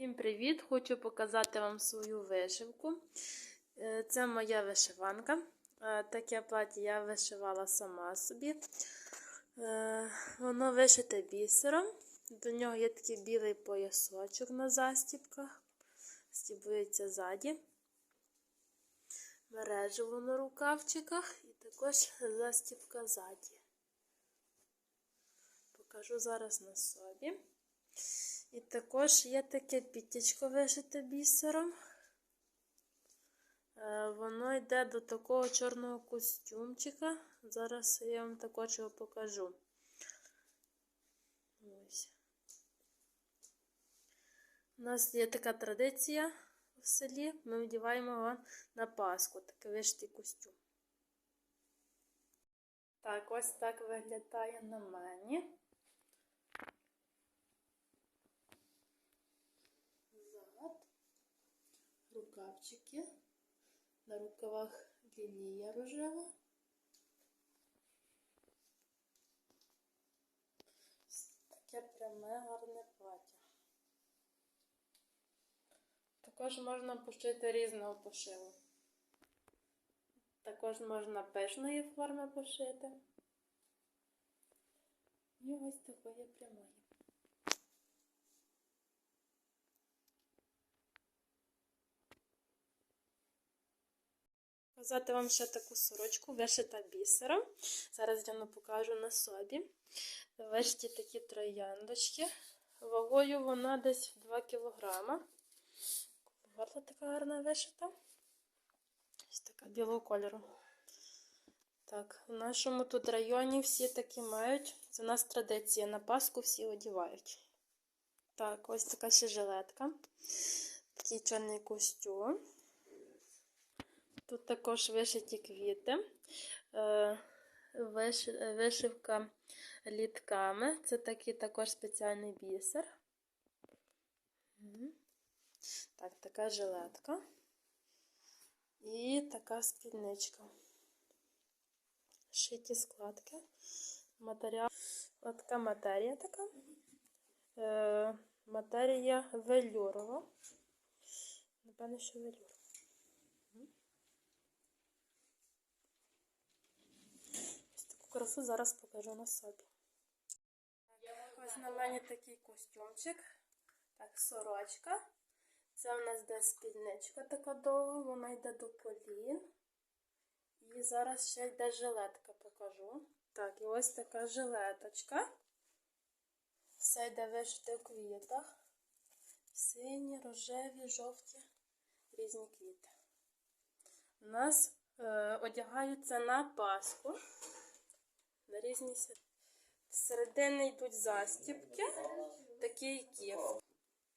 Всім привіт! Хочу показати вам свою вишивку. Е, Це моя вишиванка. Е, Таке плаття я вишивала сама собі. Е, Воно вишите бісером. До нього є такий білий поясочок на застібках. Стібується ззаді. Мережево на рукавчиках і також застібка ззаді. Покажу зараз на собі. І також є таке пітечко вишите бісером. Е, Воно йде до такого чорного костюмчика. Зараз я вам також його покажу. Ось. У нас є така традиція в селі. Ми вдіваємо його на Пасху, такий вишитий костюм. Так, ось так виглядає на мені. Рукавчики, на рукавах лінія рожева. Таке пряме гарне плаття. Також можна пошити різного пошиву. Також можна пишної форми пошити. І ось такої прямої. Показати вам ще таку сорочку, вишита бісером. Зараз я покажу на собі. Вишиті такі трояндочки. Вагою вона десь 2 кг. Горла така гарна вишита. Ось така білого кольору. Так, в нашому тут районі всі такі мають. Це у нас традиція. На Пасху всі одягають. Так, ось така ще жилетка. Такий чорний костюм. Тут також вишиті квіти, Е, виш- вишивка літками. Це такий також спеціальний бісер. Так, така жилетка. І така спідничка. Шиті складки. Матеріал. От така матерія така. Е, матерія велюрова. Напевно, що велюр. Ось таку красу зараз покажу на собі. Ось на мені такий костюмчик. Так, сорочка. Це у нас йде спідничка така довга, вона йде до колін. І зараз ще йде жилетка покажу. Так, і ось така жилеточка. Все йде вишити в квітах. Сині, рожеві, жовті, різні квіти. У нас е, одягаються на Пасху. На різні. Всередини йдуть застібки, такий ківки.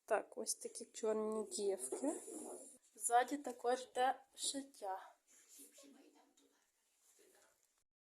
Так, ось такі чорні ківки. Ззаді також йде шиття.